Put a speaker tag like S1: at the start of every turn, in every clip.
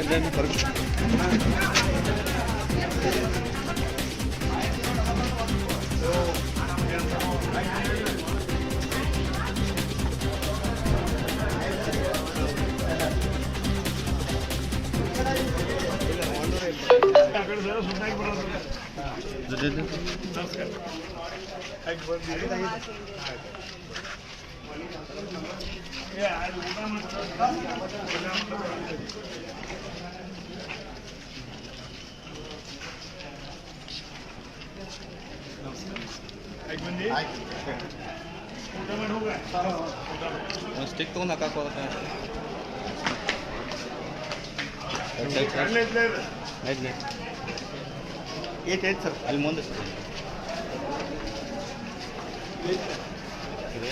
S1: Ellerini karıştır. Yeah, I don't know. Stick ತೊಗೊಂಡು ಹಾಕಾಕೋದಕ್ಕೆ ಐದು eight eight sir ಅಲ್ಲಿ ಮುಂದೆ ಸರ್ ಇದೆ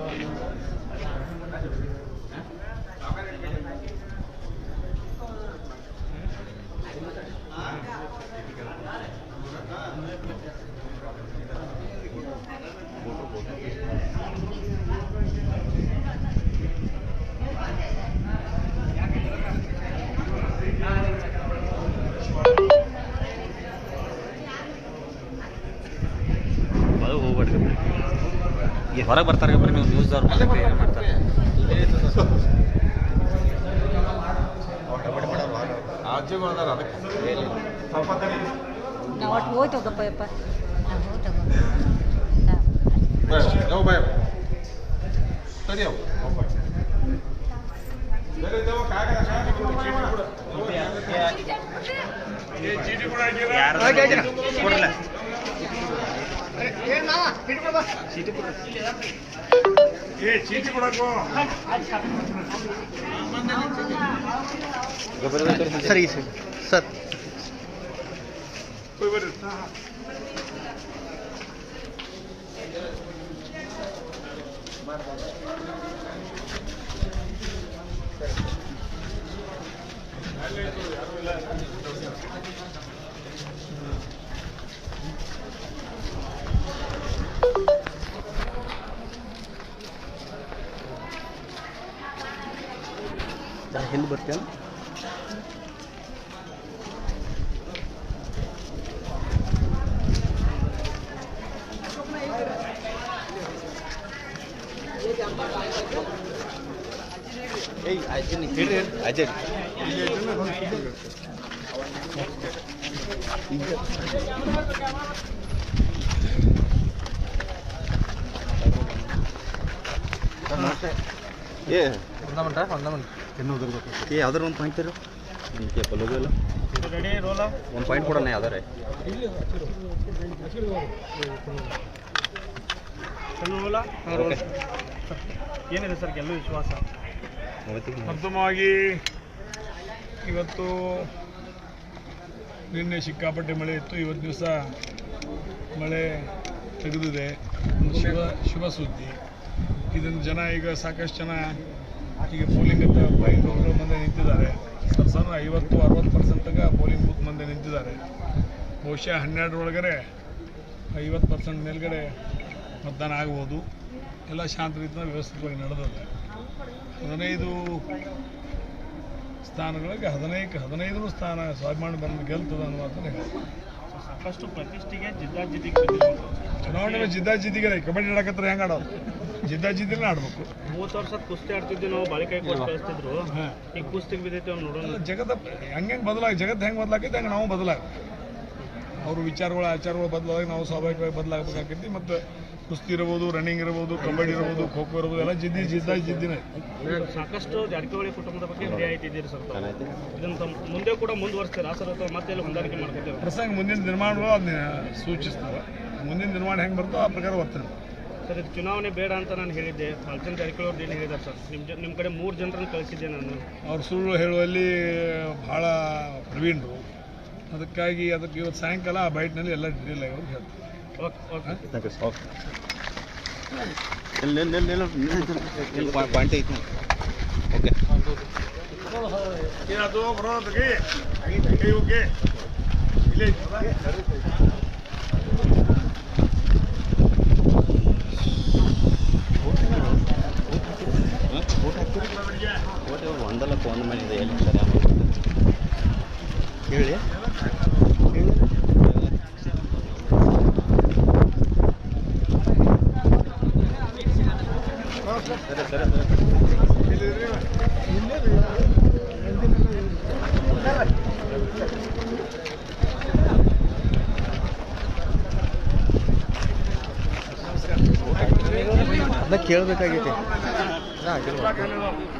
S1: Thank you. ಹೊರಗೆ ಬರ್ತಾರೆ ಬರ್ರಿ ನೀವು ನ್ಯೂಸ್ದವ್ರು ಮತ್ತೆ ಏನು ಮಾಡ್ತಾರೆ.
S2: ತಡಿ.
S3: ನಾವು ಒಟ್ಟು ಯಪ್ಪ.
S2: ತಡಿ ಅವು. ಚೀಟಿ ಕೊಡಕ್ಕೋ
S1: ಸರಿ ಸರ್ ಸರ್
S2: ಹೋಯ್ ಬರ್ರಿ
S1: ಹಿಂದೆ ಬರ್ತೀಯ ಏಯ್ ಅಜ್ಜನಿ ಹೇಳ್ರಿ ಹೇಳ್ರಿ ಅಜ್ಜರಿ
S4: ಏ
S5: ಫಂಡಮೆಂಟ
S4: ಏ ಯಾವ್ದಾರು ಒಂದು ಪಾಯಿಂಟ್ ಇರೋ. ನಿಮಗೆ ಬಲ್ಲೋದು ಇಲ್ಲ
S6: ರೆಡಿ ರೋಲ
S4: ಒಂದು ಪಾಯಿಂಟ್ ಕೊಡೋಣ ಯಾವ್ದಾರೆ?
S6: ಏನಿದೆ ಸರ್ ಗೆಲ್ಲುವ ವಿಶ್ವಾಸ?
S1: ಪ್ರಥಮವಾಗಿ ಇವತ್ತು ನಿನ್ನೆ ಸಿಕ್ಕಾಪಟ್ಟೆ ಮಳೆ ಇತ್ತು. ಇವತ್ತು ದಿವಸ ಮಳೆ ತೆಗೆದಿದೆ. ಒಂದು ಶುಭ ಶುಭ ಸುದ್ದಿ ಇದನ್ನು ಜನ ಈಗ ಸಾಕಷ್ಟು ಜನ ಈಗ ಪೋಲಿಂಗ್ ಅಂತ ಬೈಕ್ ಮುಂದೆ ನಿಂತಿದ್ದಾರೆ. ಸಣ್ಣ ಐವತ್ತು, ಅರವತ್ತು ಪರ್ಸೆಂಟ್ಗೆ ಪೋಲಿಂಗ್ ಬೂತ್ ಮುಂದೆ ನಿಂತಿದ್ದಾರೆ. ಬಹುಶಃ ಹನ್ನೆರಡರೊಳಗಡೆ ಐವತ್ತು ಪರ್ಸೆಂಟ್ ಮೇಲ್ಗಡೆ ಮತದಾನ ಆಗ್ಬೋದು. ಎಲ್ಲ ಶಾಂತ ರೀತಿಯ ವ್ಯವಸ್ಥಿತವಾಗಿ ನಡೆದಿದೆ. ಹದಿನೈದು ಸ್ಥಾನಗಳಿಗೆ ಹದಿನೈದು ಹದಿನೈದು ಸ್ಥಾನ ಸ್ವಾಭಿಮಾನ ಬಂದು ಗೆಲ್ತದೆ ಅನ್ನೋ ಮಾತನ್ನ ಹೇಳ್ತೀನಿ.
S6: ಸಾಕಷ್ಟು ಪ್ರತಿಷ್ಠೆಗೆ ಜಿದ್ದಾಜಿದ್ದಿಗೆ
S1: ಚುನಾವಣೆ ಜಿದ್ದಾಜಿದ್ದಿಗೆ ಕಬಡ್ಡಿ ಆಡಕತ್ರ ಹೆಂಗೆ ಆಡೋದು? ಜಿದ್ದಾಜಿದ್ದಿನೇ ಆಡ್ಬೇಕು.
S6: ಮೂವತ್ತು ವರ್ಷದ ಕುಸ್ತಿ ಆಡ್ತಿದ್ವಿ ನಾವು ಬಾಳಿಕಾಯಿ ಕೊಟ್ಟು ಕಳಿಸ್ತಿದ್ರು.
S1: ಹಾಂ.
S6: ಈಗ ಕುಸ್ತಿಗೆ ಬಿದ್ದೈತೆ ಅವ್ನು ನೋಡೋಣ.
S1: ಜಗತ್ತ ಹೆಂಗೆ ಬದಲಾಗಿ ಜಗತ್ತು ಹೆಂಗೆ ಬದಲಾಗೈತೆ ಹೆಂಗೆ ನಾವು ಬದಲಾಗ. ಅವ್ರ ವಿಚಾರಗಳು ಆಚಾರಗಳು ಬದಲಾಗಿ ನಾವು ಸ್ವಾಭಾವಿಕವಾಗಿ ಬದಲಾಗಬೇಕಾಗೈತಿ ಮತ್ತು ಕುಸ್ತಿ ಇರ್ಬೋದು ರನ್ನಿಂಗ್ ಇರ್ಬೋದು ಕಬಡ್ಡಿ ಇರ್ಬೋದು ಖೋ ಖೋ ಇರ್ಬೋದು ಎಲ್ಲ ಜಿದ್ದಿ ಜಿದ್ದ ಜಿದ್ದಿನ.
S6: ಸಾಕಷ್ಟು ಜಾರಕಿಹೊಳಿ ಕುಟುಂಬದ ಬಗ್ಗೆ ರಿಯಾಯಿತಿ ಸರ್ ಇದನ್ನು ಮುಂದೆ ಕೂಡ ಮುಂದುವರಿಸ್ತೀರಾ? ಸರ್ ಅಥವಾ ಮತ್ತೆ ಹೊಂದಾಣಿಕೆ ಮಾಡ್ಕೊತೀವಿ
S1: ಪ್ರಸಂಗ ಮುಂದಿನ ನಿರ್ಮಾಣಗಳು ಅದನ್ನ ಸೂಚಿಸ್ತವೆ ಮುಂದಿನ ನಿರ್ಮಾಣ ಹೆಂಗೆ ಬರ್ತೋ ಆ ಪ್ರಕಾರ ವರ್ತನೆ
S6: ಸರ್ ಇದು ಚುನಾವಣೆ ಬೇಡ ಅಂತ ನಾನು ಹೇಳಿದ್ದೆ. ಫಾಲ್ಚನ್ ಜಾರಕಿಹೊಳಿ ಏನು ಹೇಳಿದ್ದಾರೆ ಸರ್. ನಿಮ್ಮ ಜ ನಿಮ್ಮ ಕಡೆ ಮೂರು ಜನರನ್ನು ಕಳಿಸಿದ್ದೆ ನಾನು.
S1: ಅವ್ರು ಸುಳ್ಳು ಹೇಳುವಲ್ಲಿ ಭಾಳ ಪ್ರವೀಣರು. ಅದಕ್ಕಾಗಿ ಅದಕ್ಕೆ ಇವತ್ತು ಸಾಯಂಕಾಲ ಆ ಬೈಟ್ನಲ್ಲಿ ಎಲ್ಲ ಡೀಟೇಲ್ ಆಗಿ ಅವ್ರು ಹೇಳ್ತೀನಿ
S6: ಓಕೆ ಓಕೆ.
S4: ಪಾಯಿಂಟ್ ಐತಿ. ಓಕೆ
S1: ಏನಾಯ್ತು ಬರೋದಕ್ಕೆ ಓಕೆ. ಇಲ್ಲೇ
S4: ಒಂದಲ್ಲ ಫೋನ್ ಮಾಡಿದೆ ಎಲ್ಲಿ ಸರಿ ಹೇಳಿ. ಸರಿ ಸರಿ ಅದನ್ನ ಕೇಳಬೇಕಾಗೈತಿ. ಸರ್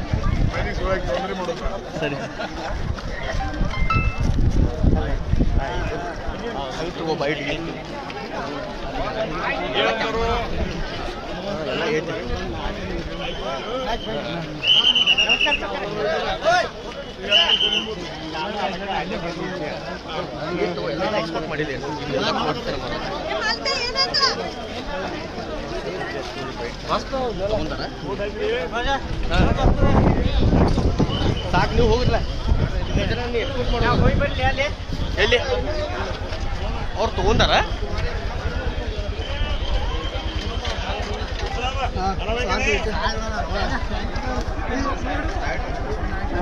S4: ಸರಿ. ಎಕ್ಸ್ಪೋರ್ಟ್ ಕೊಡ್ತಾರೆ ತಗೊಂಡಾರ? ಸಾಕು, ನೀವು ಹೋಗಿಲ್ಲ ಎಲ್ಲಿ? ಅವ್ರು ತಗೊಂಡಾರ?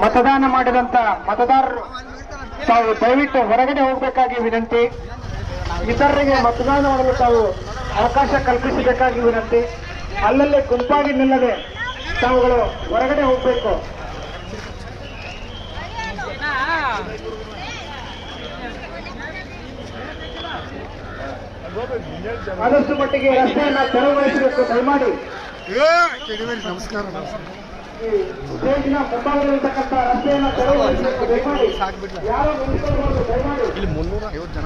S7: ಮತದಾನ ಮಾಡಿದಂತ ಮತದಾರರು, ತಾವು ದಯವಿಟ್ಟು ಹೊರಗಡೆ ಹೋಗಬೇಕಾಗಿ ವಿನಂತಿ. ಇತರರಿಗೆ ಮತದಾನ ಮಾಡಲು ತಾವು ಅವಕಾಶ ಕಲ್ಪಿಸಬೇಕಾಗಿ ವಿನಂತಿ. ಅಲ್ಲಲ್ಲೇ ಗುಂಪಾಗಿ ನಿಲ್ಲದೆ ತಾವುಗಳು ಹೊರಗಡೆ ಹೋಗಬೇಕು. ಆದಷ್ಟು ಮಟ್ಟಿಗೆ ರಸ್ತೆಯನ್ನ ತೆರವುಗೊಳಿಸಬೇಕು. ದಯಮಾಡಿ.
S1: ನಮಸ್ಕಾರ
S7: ಸ್ಟೇಜಿನ ಮುಂಭಾಗದಲ್ಲಿರ್ತಕ್ಕಂಥ ರಸ್ತೆಯನ್ನ ತೆರವುಗೊಳಿಸಬೇಕು. ದಯಮಾಡಿ. ಯಾರು ಮುಂದೆ ದಯಮಾಡಿ.
S4: ಇಲ್ಲಿ ಮುನ್ನೂರ ಐವತ್ತು ಜನ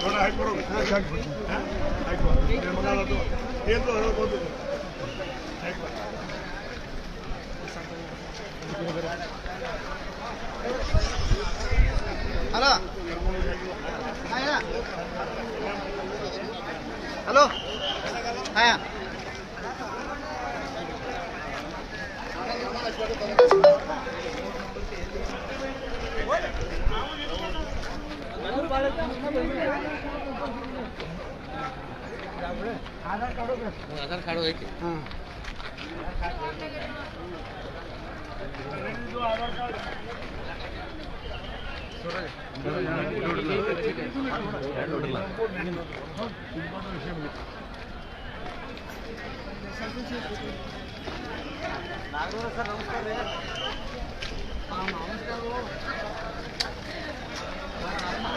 S4: ਥੋੜਾ ਹਾਈ
S1: ਕਰੋ
S4: ਛੱਡ ਪੁੱਛੋ ਹੈ ਹਾਈ ਕਰੋ ਇਹ ਮਗਾ
S1: ਲਾ ਦੋ ਇਹ ਤੋਂ ਹੋਰ ਬਹੁਤ ਹਾਈ ਕਰੋ ਹਲੋ ਹਾਂ ਹਲੋ ਹਾਂ What? Aadhaar card
S4: Aadhaar card હોય કે હા આધાર કાર્ડ
S1: నాగూర సార్ నమస్కారం నమస్కారం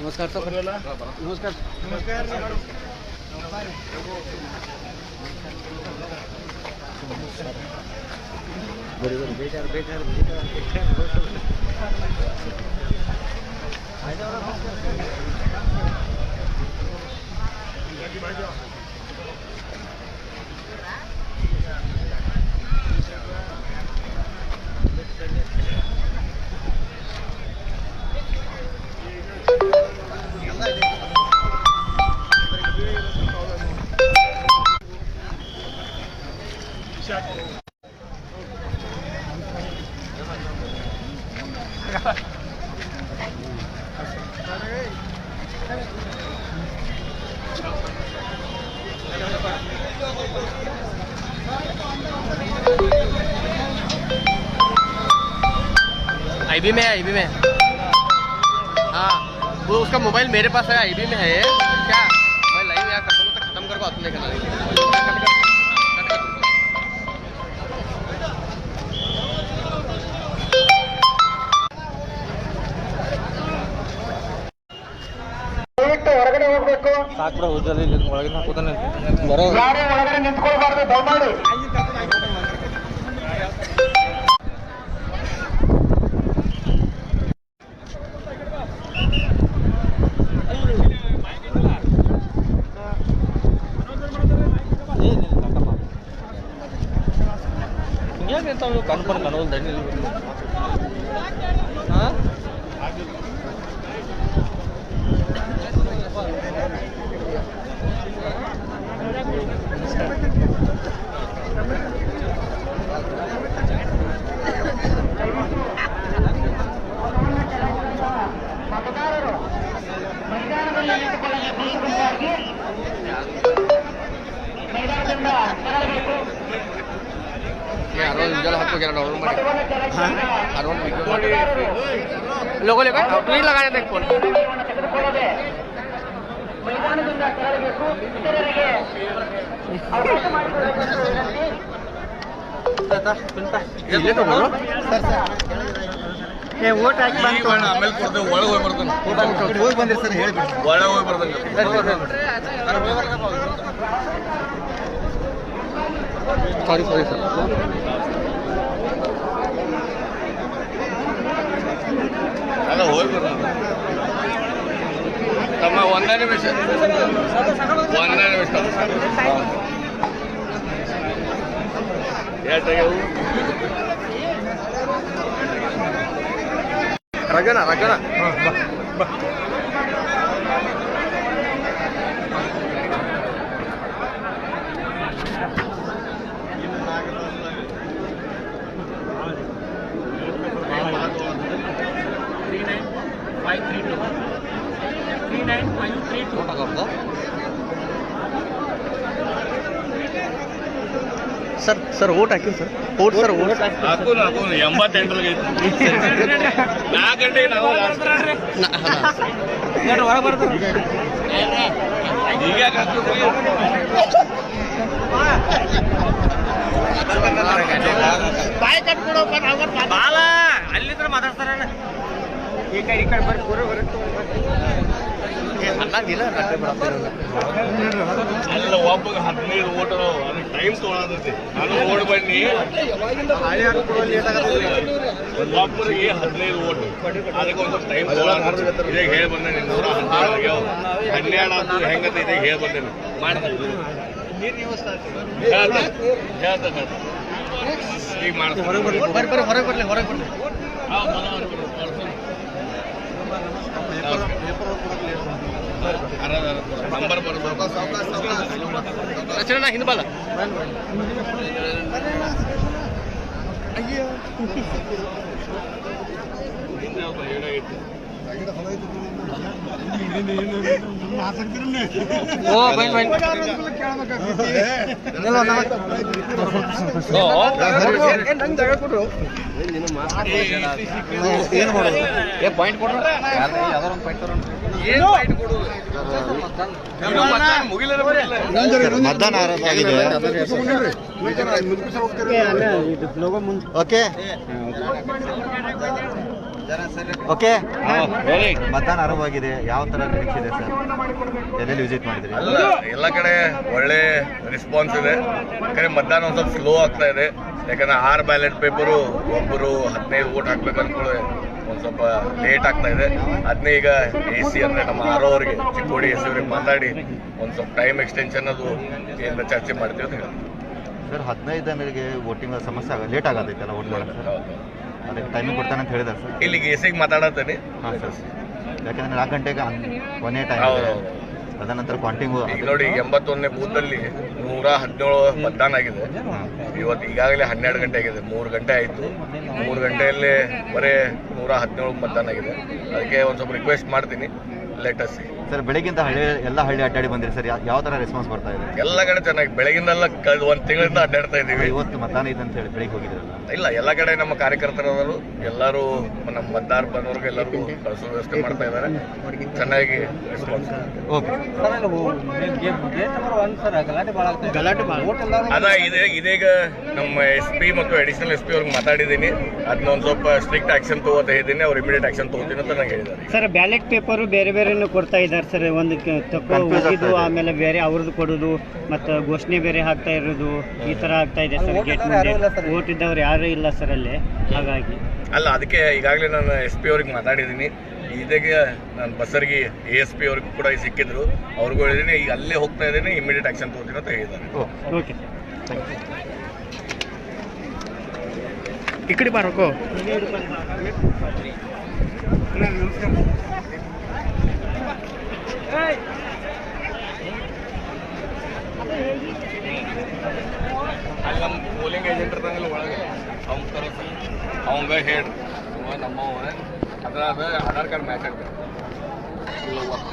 S4: नमस्कार सर। नमस्कार।
S1: नमस्कार
S4: बेकार बेकार बेकार Aí bem aí bem उसका मोबाइल मेरे पास है आईबी में है क्या मैं लाइव यहाँ कर दूंगा तो खत्म करके अपने करना
S7: ದಯವಿಟ್ಟು ಹೊರಗಡೆ ಹೋಗ್ಬೇಕು ಯಾರೇ ಒಳಗಡೆ ನಿಂತ್ಕೊಳ್ಬಾರ್ದು ದಯಮಾಡಿ ಕ್ಷೇತ್ರದಿಂದ ತೆರಳಬೇಕು
S4: ಲೋಗಲೇ
S7: ಟ್ವೀಟ್ ಫೋನ್ ಮೈದಾನದಿಂದ ಇತರರಿಗೆ ಹಾಕಿ ಬಂತು
S5: ಆಮೇಲೆ ಒಳಗೆ ಹೋಗಿ
S4: ಸಾರಿ ಸಾರಿ ಸರ್
S5: ಅಲ್ಲ ಹೋಗಿ ಬರ್ತಾನೆ ತಮ್ಮ ಒಂದೇ ನಿಮಿಷ ಒಂದೇ ನಿಮಿಷ ಏಟಾಗ್ಯವು
S4: ರಗನ ರಗನ ಸರ್ ಸರ್ ಓಟ್ ಹಾಕಿ ಸರ್. ಓಟ್ ಸರ್ ಓಟ್
S5: ಹಾಕು ಹಾಕು ಎಂಬತ್ತೆಂಟರಿಗೆ ನಾಲ್ಕು ಗಂಟೆಗೆ ನಾವು ಈಗ ಯಾಕೆ ಹಾಕ್ತಿದ್ರಿ?
S4: ಅನ್ನಂಗಿಲ್ಲ
S5: ಅಲ್ಲ ಒಬ್ಬಗೆ ಹದಿನೈದು ಓಟ್ ಅದಕ್ಕೆ ಟೈಮ್ ತೊಗೊಳತೈತಿ ನಾನು ಓಡ್ ಬನ್ನಿ ಒಬ್ಬರಿಗೆ ಹದಿನೈದು ಓಟ್ ಅದಕ್ಕೆ ಒಂದು ಟೈಮ್ ಇದೇ ಹೇಳಿ ಬಂದೇನೆ ನೂರ ಹನ್ನೆರಡು ಹನ್ನೆರಡು ಆತು ಹೆಂಗತ್ತ ಇದೆ
S4: ಬರ್ರಿ ಬರ್ರಿ ಹೊರಗೆ ಬರ್ಲಿ ಹೊರಗೆ ಬರ್ಲಿ
S5: ನಂಬರ್ ಬರ್ಬೇಕು
S4: ರಚನಾ ಹಿಂದ್ ಬಲ್ಲ
S5: ಹಿಂದೆ
S4: ಪಾಯಿಂಟ್ ಕೊಡ್ರ. ಯಾವ್ದಾರ ಒಂದು ಪಾಯಿಂಟ್
S8: ಮತದಾನ ಆಗಿದೆ ಓಕೆ. ಓಕೆ ಮತದಾನ ಆರಂಭವಾಗಿದೆ. ಯಾವ ತರ ನಿರೀಕ್ಷೆ ಇದೆ ಸರ್? ಎಲ್ಲೆಲ್ಲಿ ವಿಸಿಟ್ ಮಾಡಿದ್ರಿ?
S5: ಎಲ್ಲ ಕಡೆ ಒಳ್ಳೆ ರೆಸ್ಪಾನ್ಸ್ ಇದೆ. ಕರೆ ಮತದಾನ ಒಂದು ಸ್ವಲ್ಪ ಸ್ಲೋ ಆಗ್ತಾ ಇದೆ. ಯಾಕಂದ್ರೆ ಆರು ಬ್ಯಾಲೆಟ್ ಪೇಪರು ಒಬ್ಬರು ಹದಿನೈದು ಓಟ್ ಹಾಕ್ಬೇಕು ಅನ್ಕೊಳ್ಳಿ ಒಂದು ಸ್ವಲ್ಪ ಲೇಟ್ ಆಗ್ತಾ ಇದೆ. ಅದನ್ನೇ ಈಗ ಎ ಸಿ ಅಂದ್ರೆ ನಮ್ಮ ಆರೋ ಅವರಿಗೆ ಚಿಕ್ಕೋಡಿ ಎ ಸಿ ಅವ್ರಿಗೆ ಮಾತಾಡಿ ಒಂದು ಸ್ವಲ್ಪ ಟೈಮ್ ಎಕ್ಸ್ಟೆನ್ಷನ್ ಅದು ಏನಾರ ಚರ್ಚೆ ಮಾಡ್ತೀವಿ ಅಂತ ಹೇಳ್ತೀವಿ.
S8: ಸರ್ ಹದಿನೈದು ಜನರಿಗೆ ವೋಟಿಂಗ್ ಸಮಸ್ಯೆ ಆಗ ಲೇಟ್ ಆಗತ್ತೈತಲ್ಲ ಸರ್? ಅದಕ್ಕೆ ಟೈಮಿಂಗ್ ಕೊಡ್ತಾನೆ ಅಂತ ಹೇಳಿದಾರೆ ಸರ್.
S5: ಇಲ್ಲಿಗೆ ಎಸಿಗೆ ಸಿಗೆ ಮಾತಾಡತ್ತೇನೆ.
S8: ಹಾಂ ಸರ್. ಯಾಕಂದ್ರೆ ನಾಲ್ಕು ಗಂಟೆಗೆ ಕೊನೆ ಟೈಮ್
S5: ಅದನಂತರ
S8: ತದನಂತರ ಕಾಂಟಿಂಗು
S5: ಈಗ ನೋಡಿ ಎಂಬತ್ತೊಂದನೇ ಬೂತಲ್ಲಿ ನೂರ ಹದಿನೇಳು ಮತದಾನ ಆಗಿದೆ. ಇವತ್ತು ಈಗಾಗಲೇ ಹನ್ನೆರಡು ಗಂಟೆ ಆಗಿದೆ. ಮೂರು ಗಂಟೆ ಆಯಿತು. ಮೂರು ಗಂಟೆಯಲ್ಲಿ ಬರೀ ನೂರ ಹದಿನೇಳು ಮತದಾನ ಆಗಿದೆ. ಅದಕ್ಕೆ ಒಂದು ಸ್ವಲ್ಪ ರಿಕ್ವೆಸ್ಟ್ ಮಾಡ್ತೀನಿ. ಲೇಟೆಸ್ಟ್
S8: ಸರ್ ಬೆಳಗ್ಗಿಂದ ಹಳ್ಳಿ ಎಲ್ಲ ಹಳ್ಳಿ ಅಡ್ಡಾಡಿ ಬಂದಿರಿ ಸರ್. ಯಾ- ಯಾವ ತರ ರೆಸ್ಪಾನ್ಸ್ ಬರ್ತಾ ಇದೆ?
S5: ಎಲ್ಲ ಕಡೆ ಚೆನ್ನಾಗಿ. ಬೆಳಗಿಂದೆಲ್ಲ ಕಳೆದ ಒಂದು ತಿಂಗಳಿಂದ ಅಡ್ಡಾಡ್ತಾ ಇದ್ದೀವಿ
S8: ಇವತ್ತು ಮತದಾನ ಇದೆ ಅಂತ ಹೇಳಿ ಬೆಳಿಗ್ಗೆ ಹೋಗಿದ್ರಲ್ಲ?
S5: ಇಲ್ಲ ಎಲ್ಲ ಕಡೆ ನಮ್ಮ ಕಾರ್ಯಕರ್ತರವರು ಎಲ್ಲರೂ ನಮ್ಮ ಮತದಾರ ಬಂದವ್ರಿಗೆ ಎಲ್ಲರೂ ಕಳಿಸೋ ವ್ಯವಸ್ಥೆ ಮಾಡ್ತಾ ಇದ್ದಾರೆ. ಚೆನ್ನಾಗಿ ರೆಸ್ಪಾನ್ಸ್
S8: ಓಕೆ
S5: ಅದ ಇದೇ ಇದೀಗ ನಮ್ಮ ಎಸ್ ಪಿ ಮತ್ತು ಅಡಿಷನಲ್ ಎಸ್ ಪಿ ಅವ್ರಿಗೆ ಮಾತಾಡಿದ್ದೀನಿ. ಅದನ್ನ ಒಂದು ಸ್ವಲ್ಪ ಸ್ಟ್ರಿಕ್ಟ್ ಆಕ್ಷನ್ ತಗೋತಾ ಇದ್ದೀನಿ. ಅವ್ರು ಇಮಿಡಿಯೇಟ್ ಆಕ್ಷನ್ ತಗೋತೀನಿ ಅಂತ ನಂಗೆ ಹೇಳಿದ್ದಾರೆ.
S9: ಸರ್ ಬ್ಯಾಲೆಟ್ ಪೇಪರ್ ಬೇರೆ ಬೇರೆನೂ ಕೊಡ್ತಾ ಇದ್ದಾರೆ. ಸರ್ ಒಂದು ತಕ್ಕಿದ್ದು ತಕೊ ಹೋಗಿದ್ದು ಆಮೇಲೆ ಬೇರೆ ಅವ್ರದ್ದು ಕೊಡೋದು ಮತ್ತು ಘೋಷಣೆ ಬೇರೆ ಹಾಕ್ತಾ ಇರೋದು ಈ ಥರ ಆಗ್ತಾ ಇದೆ ಸರ್ ಗೇಟ್ ಮುಂದೆ. ಓಟ್ ಇದ್ದವ್ರು ಯಾರೂ ಇಲ್ಲ ಸರ್ ಅಲ್ಲಿ ಹಾಗಾಗಿ.
S5: ಅಲ್ಲ ಅದಕ್ಕೆ ಈಗಾಗಲೇ ನಾನು ಎಸ್ ಪಿ ಅವ್ರಿಗೆ ಮಾತಾಡಿದ್ದೀನಿ. ಇದಕ್ಕೆ ನಾನು ಬಸ್ಸರಿಗೆ ಎ ಎಸ್ ಪಿ ಅವ್ರಿಗೆ ಕೂಡ ಸಿಕ್ಕಿದ್ರು. ಅವ್ರಿಗೂ ಹೇಳಿದ್ದೀನಿ ಈಗ ಅಲ್ಲೇ ಹೋಗ್ತಾ ಇದ್ದೀನಿ ಇಮಿಡಿಯೇಟ್ ಆಕ್ಷನ್ ತಗೋತೀನಿ ಅಂತ ಹೇಳಿದ್ದಾರೆ.
S8: ಓಕೆ.
S4: ಈ ಕಡೆ ಬಾರಕೋ
S5: ಅಲ್ಲಿ ನಮ್ಮ ಪೋಲಿಂಗ್ ಏಜೆಂಟ್ ಇರ್ತಾನಲ್ಲ ಒಳಗೆ ಅವ್ನ ಕರೆಸಿ ಅವಂಗ ಹೇಳ್ರಿ ಅವ ನಮ್ಮವ ಅದ್ರಾಗ ಆಧಾರ್ ಕಾರ್ಡ್ ಮ್ಯಾಚ್ ಆಗ್ತದೆ.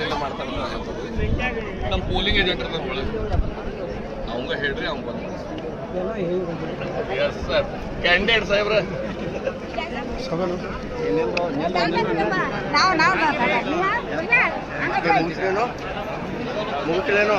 S5: ಇಲ್ಲ ಮಾಡ್ತಾರೆ ನಮ್ಮ ಪೋಲಿಂಗ್ ಏಜೆಂಟ್ ಇರ್ತಾನೆ ಒಳಗೆ ಅವಂಗ ಹೇಳ್ರಿ ಬಂದ ಎಸ್ ಸರ್ ಕ್ಯಾಂಡಿಡೇಟ್ ಸಾಹೇಬ್ರ.
S4: ಮುಗಿಸ್ಲೇನೋ ಮುಗಿಸ್ಲೇನೋ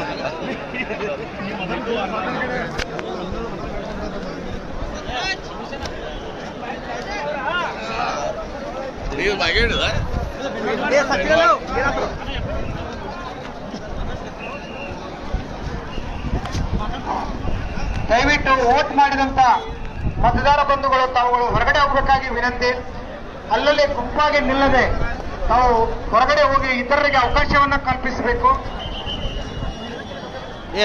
S7: ದಯವಿಟ್ಟು ವೋಟ್ ಮಾಡಿದಂತ ಮತದಾರ ಬಂಧುಗಳು ತಾವುಗಳು ಹೊರಗಡೆ ಹೋಗಬೇಕಾಗಿ ವಿನಂತಿ. ಅಲ್ಲಲ್ಲಿ ಗುಂಪಾಗಿ ನಿಲ್ಲದೆ ತಾವು ಹೊರಗಡೆ ಹೋಗಿ ಇತರರಿಗೆ ಅವಕಾಶವನ್ನು ಕಲ್ಪಿಸಬೇಕು.
S4: ಏ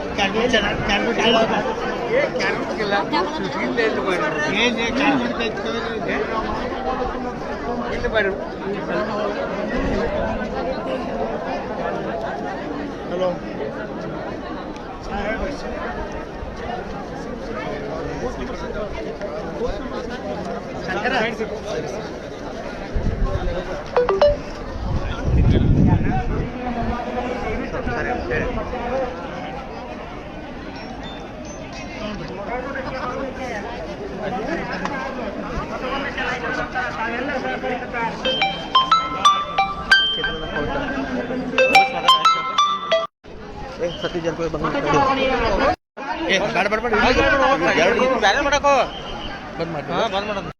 S1: హలో
S4: శంకర సరే Eh, satu jam kau bangun. Eh, bad bad bad. Jalan ini, jalan mana kau? Bad bad. Ah, bad bad.